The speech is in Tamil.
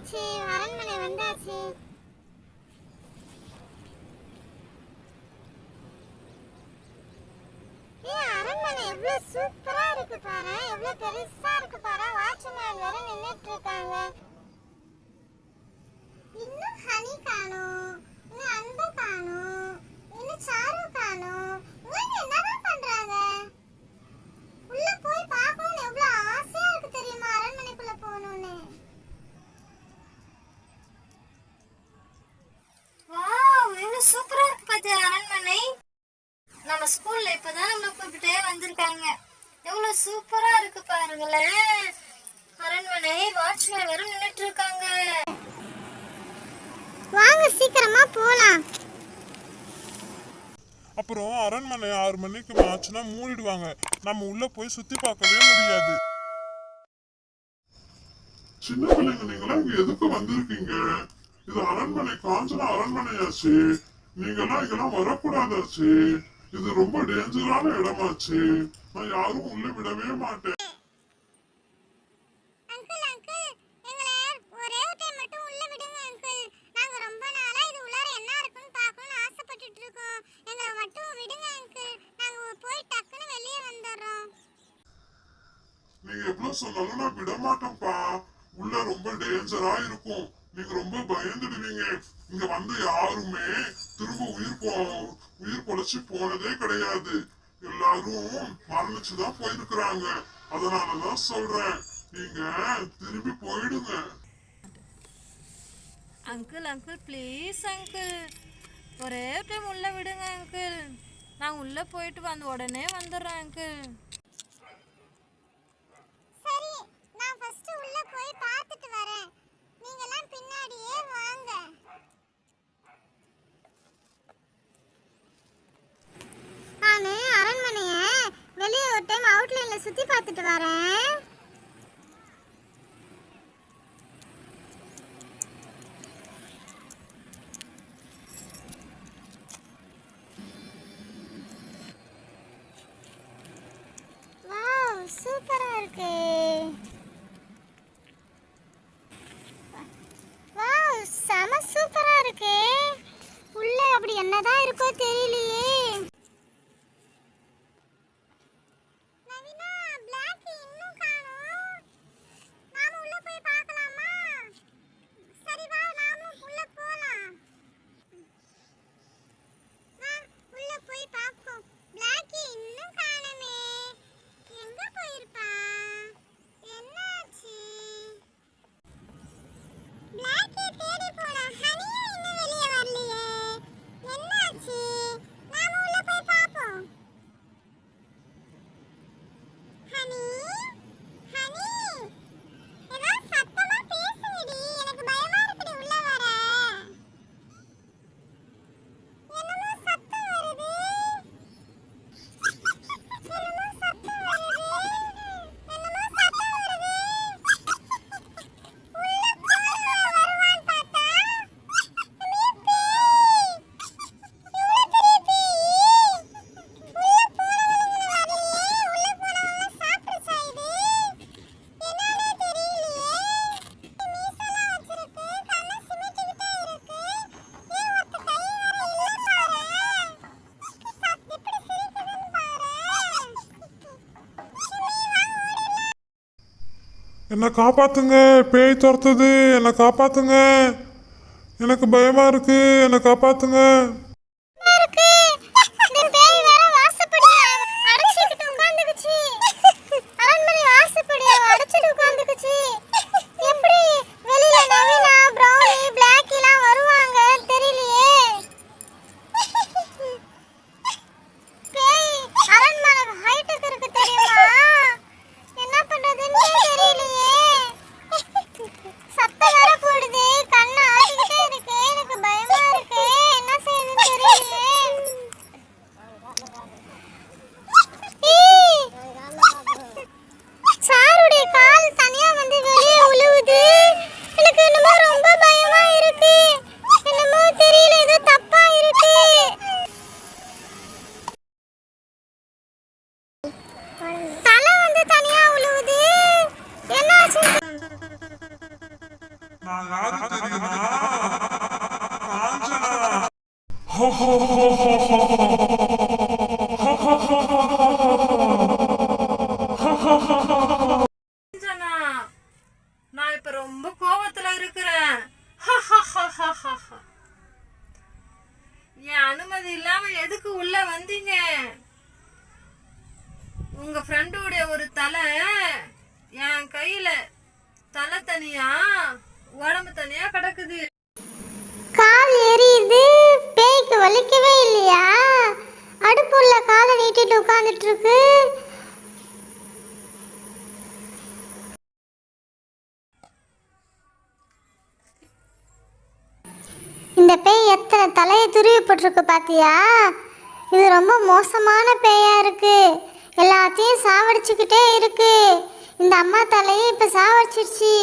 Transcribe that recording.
வந்தாச்சு. அரண்மனை வந்தாச்சு. அரண்மனை எவ்வளவு சூப்பரா இருக்கு பாரு. எவ்வளவு பெருசா இருக்கு பாரு. வாட்ச்மேன் வேற நின்னுட்டு இருக்காங்க. நம்ம ஸ்கூல்ல இப்பதான் நம்ம கூப்பிட்டே வந்திருக்காங்க. எவ்வளவு சூப்பரா இருக்கு பாருங்களேன். அரண்மனை வாட்ச்மேன் வேற நின்னுட்டு இருக்காங்க. வாங்க சீக்கிரமா போலாம். அப்புறம் அரண்மனை ஆறு மணிக்கு ஆச்சுன்னா மூடிடுவாங்க. நம்ம உள்ள போய் சுத்தி பார்க்கவே முடியாது. சின்ன பிள்ளைங்க நீங்களாம் இங்க எதுக்கு வந்திருக்கீங்க? இது அரண்மனை காஞ்சனா அரண்மனையாச்சு. நீங்கெல்லாம் இங்கெல்லாம் வரக்கூடாதாச்சு. இது ரொம்ப டேஞ்சரான இடமாச்சு. நான் யாரும் உள்ள விடவே மாட்டேன். நீங்க எவ்வளவு சொன்னாலும் நான் விட மாட்டேன்ப்பா உள்ள ரொம்ப டேஞ்சரா இருக்கும். நீங்க ரொம்ப பயந்துடுவீங்க. இங்க வந்து யாருமே திரும்ப உயிர் உயிர் பொழைச்சு போனதே கிடையாது. எல்லாரும் மரணிச்சுதான் போயிருக்கிறாங்க. அதனாலதான் சொல்றேன். நீங்க திரும்பி போயிடுங்க. அங்கிள் அங்கிள் ப்ளீஸ் அங்கிள் ஒரே டைம் உள்ள விடுங்க அங்கிள் நான் உள்ள போயிட்டு வந்து உடனே வந்துடுறேன் அங்கிள் சரி நான் ஃபர்ஸ்ட் உள்ள போய் பார்த்துட்டு வரேன் நீங்கலாம் பின்னாடியே வாங்க நானு அரண்மனைய வெளியே ஒரு பரவாயில்ல சுற்றி பார்த்துட்டு வரேன். சூப்பராக இருக்குது என்னை காப்பாற்றுங்க பேய் துரத்துது என்னை காப்பாற்றுங்க எனக்கு பயமாக இருக்குது என்னை காப்பாற்றுங்க நான் இப்ப ரொம்ப கோபத்துல இருக்கிறேன். என் அனுமதி இல்லாம எதுக்கு உள்ள வந்தீங்க? உங்க ஃப்ரெண்டுடைய ஒரு தலை என் கையில தலை தனியா? உடம்பு தனியா கிடக்குது. கால் எரியுது. பேய்க்கு வலிக்கவே இல்லையா? அடுப்புள்ள காலை நீட்டிட்டு உட்காந்துட்டு இருக்கு இந்த பேய் எத்தனை தலையை துருவி போட்டிருக்கு பாத்தியா? இது ரொம்ப மோசமான பேயா இருக்கு. எல்லாத்தையும் சாவடிச்சுக்கிட்டே இருக்கு. இந்த அம்மா தலையை இப்ப சாவடிச்சிருச்சு.